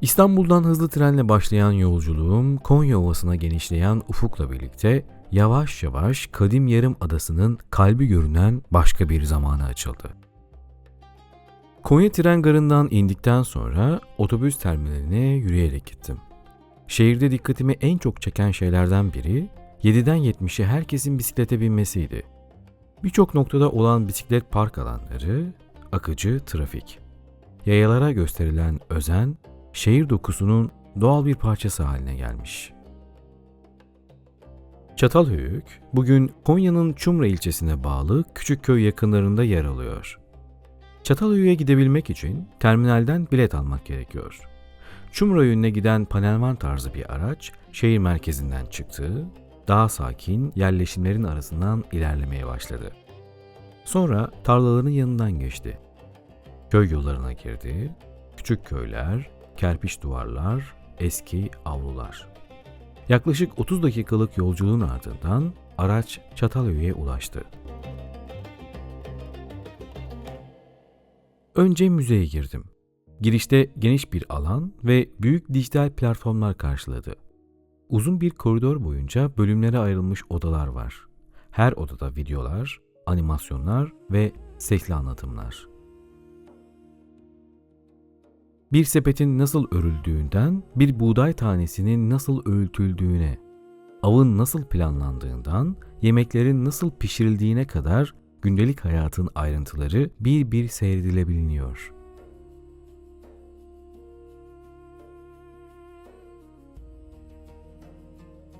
İstanbul'dan hızlı trenle başlayan yolculuğum Konya Ovası'na genişleyen ufukla birlikte yavaş yavaş Kadim Yarım Adası'nın kalbi görünen başka bir zamana açıldı. Konya tren garından indikten sonra otobüs terminaline yürüyerek gittim. Şehirde dikkatimi en çok çeken şeylerden biri 7'den 70'e herkesin bisiklete binmesiydi. Birçok noktada olan bisiklet park alanları, akıcı trafik. Yayalara gösterilen özen, şehir dokusunun doğal bir parçası haline gelmiş. Çatalhöyük, bugün Konya'nın Çumra ilçesine bağlı küçük köy yakınlarında yer alıyor. Çatalhöyük'e gidebilmek için terminalden bilet almak gerekiyor. Çumra yönüne giden panelvan tarzı bir araç şehir merkezinden çıktı, daha sakin yerleşimlerin arasından ilerlemeye başladı. Sonra tarlaların yanından geçti. Köy yollarına girdi, küçük köyler, kerpiç duvarlar, eski avlular. Yaklaşık 30 dakikalık yolculuğun ardından araç Çatalhöyük'e ulaştı. Önce müzeye girdim. Girişte geniş bir alan ve büyük dijital platformlar karşıladı. Uzun bir koridor boyunca bölümlere ayrılmış odalar var. Her odada videolar, animasyonlar ve sesli anlatımlar. Bir sepetin nasıl örüldüğünden, bir buğday tanesinin nasıl öğütüldüğüne, avın nasıl planlandığından, yemeklerin nasıl pişirildiğine kadar gündelik hayatın ayrıntıları bir bir seyredilebiliyor.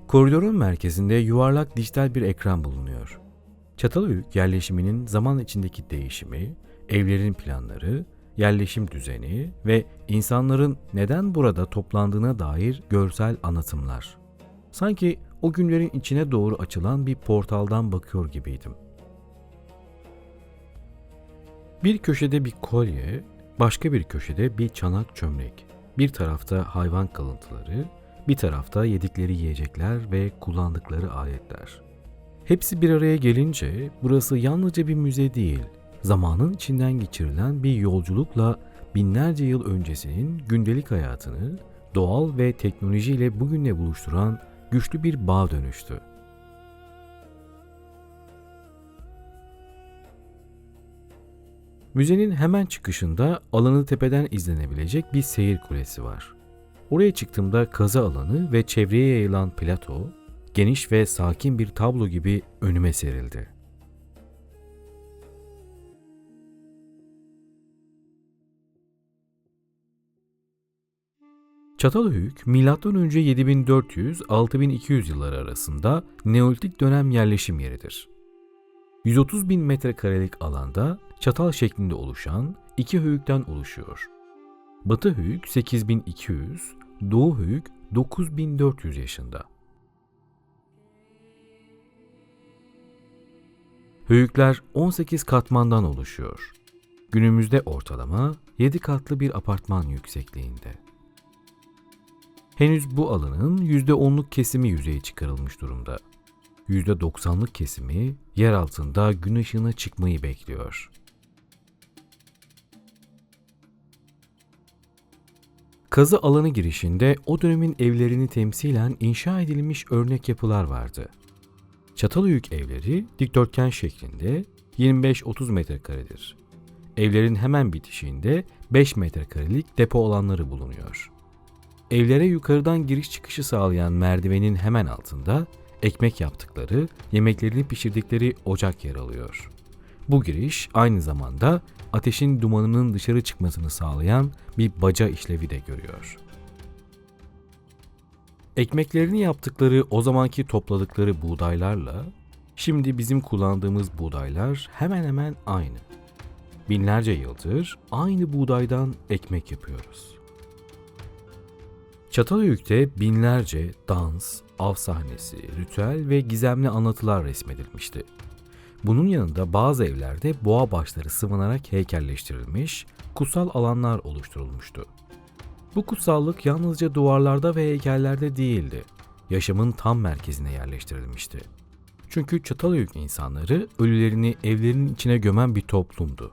Koridorun merkezinde yuvarlak dijital bir ekran bulunuyor. Çatalhöyük yerleşiminin zaman içindeki değişimi, evlerin planları, yerleşim düzeni ve insanların neden burada toplandığına dair görsel anlatımlar. Sanki o günlerin içine doğru açılan bir portaldan bakıyor gibiydim. Bir köşede bir kolye, başka bir köşede bir çanak çömlek. Bir tarafta hayvan kalıntıları, bir tarafta yedikleri yiyecekler ve kullandıkları aletler. Hepsi bir araya gelince burası yalnızca bir müze değil, zamanın içinden geçirilen bir yolculukla binlerce yıl öncesinin gündelik hayatını doğal ve teknolojiyle bugünle buluşturan güçlü bir bağ dönüştü. Müzenin hemen çıkışında alanı tepeden izlenebilecek bir seyir kulesi var. Oraya çıktığımda kazı alanı ve çevreye yayılan plato, geniş ve sakin bir tablo gibi önüme serildi. Çatalhöyük, M.Ö. 7400-6200 yılları arasında Neolitik dönem yerleşim yeridir. 130 bin metrekarelik alanda çatal şeklinde oluşan iki höyükten oluşuyor. Batı höyük 8200, Doğu höyük 9400 yaşında. Höyükler 18 katmandan oluşuyor. Günümüzde ortalama 7 katlı bir apartman yüksekliğinde. Henüz bu alanın %10'luk kesimi yüzeye çıkarılmış durumda. %90'lık kesimi yer altında gün ışığına çıkmayı bekliyor. Kazı alanı girişinde o dönemin evlerini temsilen inşa edilmiş örnek yapılar vardı. Çatalhöyük evleri dikdörtgen şeklinde 25-30 metrekaredir. Evlerin hemen bitişiğinde 5 metrekarelik depo alanları bulunuyor. Evlere yukarıdan giriş çıkışı sağlayan merdivenin hemen altında ekmek yaptıkları, yemeklerini pişirdikleri ocak yer alıyor. Bu giriş aynı zamanda ateşin dumanının dışarı çıkmasını sağlayan bir baca işlevi de görüyor. Ekmeklerini yaptıkları o zamanki topladıkları buğdaylarla şimdi bizim kullandığımız buğdaylar hemen hemen aynı. Binlerce yıldır aynı buğdaydan ekmek yapıyoruz. Çatalhöyük'te binlerce dans, av sahnesi, ritüel ve gizemli anlatılar resmedilmişti. Bunun yanında bazı evlerde boğa başları sıvanarak heykelleştirilmiş, kutsal alanlar oluşturulmuştu. Bu kutsallık yalnızca duvarlarda ve heykellerde değildi, yaşamın tam merkezine yerleştirilmişti. Çünkü Çatalhöyük insanları ölülerini evlerinin içine gömen bir toplumdu.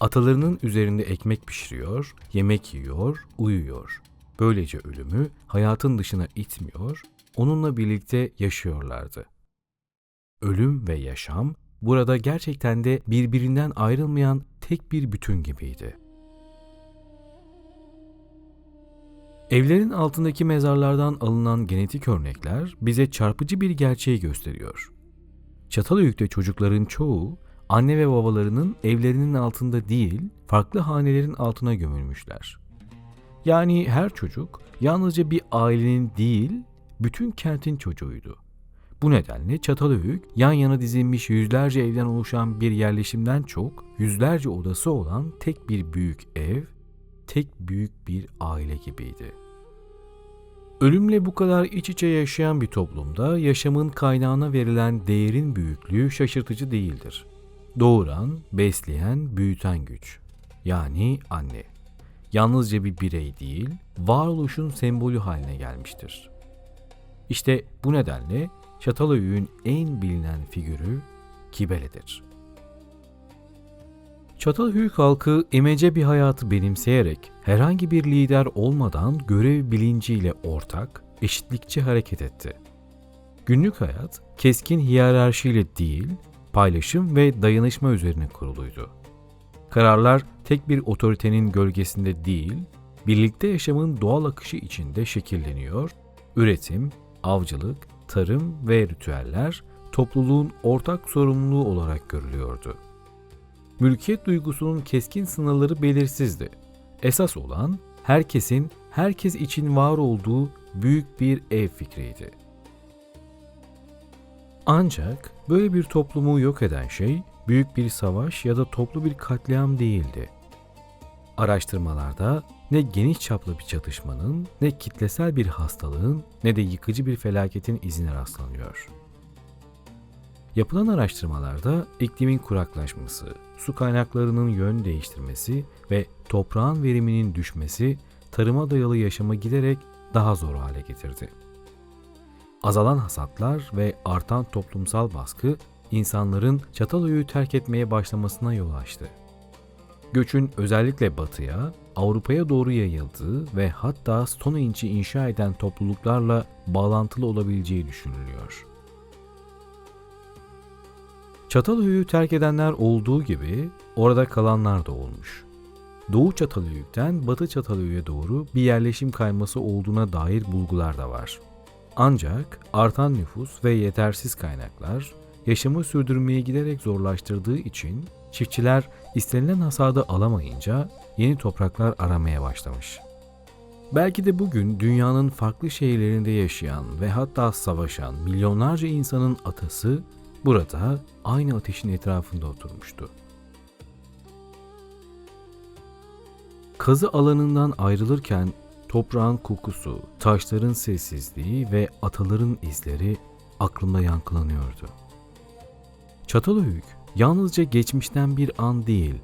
Atalarının üzerinde ekmek pişiriyor, yemek yiyor, uyuyor. Böylece ölümü hayatın dışına itmiyor, onunla birlikte yaşıyorlardı. Ölüm ve yaşam burada gerçekten de birbirinden ayrılmayan tek bir bütün gibiydi. Evlerin altındaki mezarlardan alınan genetik örnekler bize çarpıcı bir gerçeği gösteriyor. Çatalhöyük'te çocukların çoğu anne ve babalarının evlerinin altında değil, farklı hanelerin altına gömülmüşler. Yani her çocuk yalnızca bir ailenin değil, bütün kentin çocuğuydu. Bu nedenle Çatalhöyük yan yana dizilmiş yüzlerce evden oluşan bir yerleşimden çok yüzlerce odası olan tek bir büyük ev, tek büyük bir aile gibiydi. Ölümle bu kadar iç içe yaşayan bir toplumda yaşamın kaynağına verilen değerin büyüklüğü şaşırtıcı değildir. Doğuran, besleyen, büyüten güç. Yani anne. Yalnızca bir birey değil, varoluşun sembolü haline gelmiştir. İşte bu nedenle Çatalhöyük'ün en bilinen figürü Kibele'dir. Çatalhöyük halkı imece bir hayatı benimseyerek herhangi bir lider olmadan görev bilinciyle ortak, eşitlikçi hareket etti. Günlük hayat keskin hiyerarşiyle değil, paylaşım ve dayanışma üzerine kuruluydu. Kararlar tek bir otoritenin gölgesinde değil, birlikte yaşamın doğal akışı içinde şekilleniyor, üretim, avcılık, tarım ve ritüeller topluluğun ortak sorumluluğu olarak görülüyordu. Mülkiyet duygusunun keskin sınırları belirsizdi. Esas olan herkesin herkes için var olduğu büyük bir ev fikriydi. Ancak böyle bir toplumu yok eden şey büyük bir savaş ya da toplu bir katliam değildi. Araştırmalarda ne geniş çaplı bir çatışmanın, ne kitlesel bir hastalığın, ne de yıkıcı bir felaketin izine rastlanıyor. Yapılan araştırmalarda iklimin kuraklaşması, su kaynaklarının yön değiştirmesi ve toprağın veriminin düşmesi tarıma dayalı yaşama giderek daha zor hale getirdi. Azalan hasatlar ve artan toplumsal baskı insanların Çatalhöyük'ü terk etmeye başlamasına yol açtı. Göçün özellikle batıya, Avrupa'ya doğru yayıldığı ve hatta Stonehenge'i inşa eden topluluklarla bağlantılı olabileceği düşünülüyor. Çatalhöyük'ü terk edenler olduğu gibi orada kalanlar da olmuş. Doğu Çatalhöyük'ten Batı Çatalhöyük'e doğru bir yerleşim kayması olduğuna dair bulgular da var. Ancak artan nüfus ve yetersiz kaynaklar yaşamı sürdürmeyi giderek zorlaştırdığı için çiftçiler istenilen hasadı alamayınca yeni topraklar aramaya başlamış. Belki de bugün dünyanın farklı şehirlerinde yaşayan ve hatta savaşan milyonlarca insanın atası burada aynı ateşin etrafında oturmuştu. Kazı alanından ayrılırken toprağın kokusu, taşların sessizliği ve ataların izleri aklımda yankılanıyordu. Çatalhöyük yalnızca geçmişten bir an değil,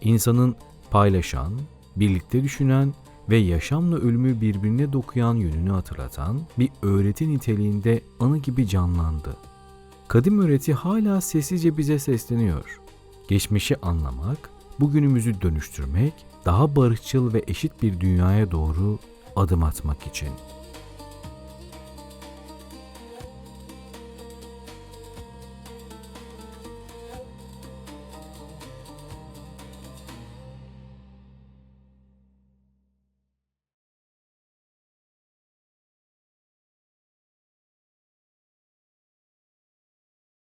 insanın paylaşan, birlikte düşünen ve yaşamla ölümü birbirine dokuyan yönünü hatırlatan bir öğreti niteliğinde anı gibi canlandı. Kadim öğreti hala sessizce bize sesleniyor. Geçmişi anlamak, bugünümüzü dönüştürmek, daha barışçıl ve eşit bir dünyaya doğru adım atmak için.''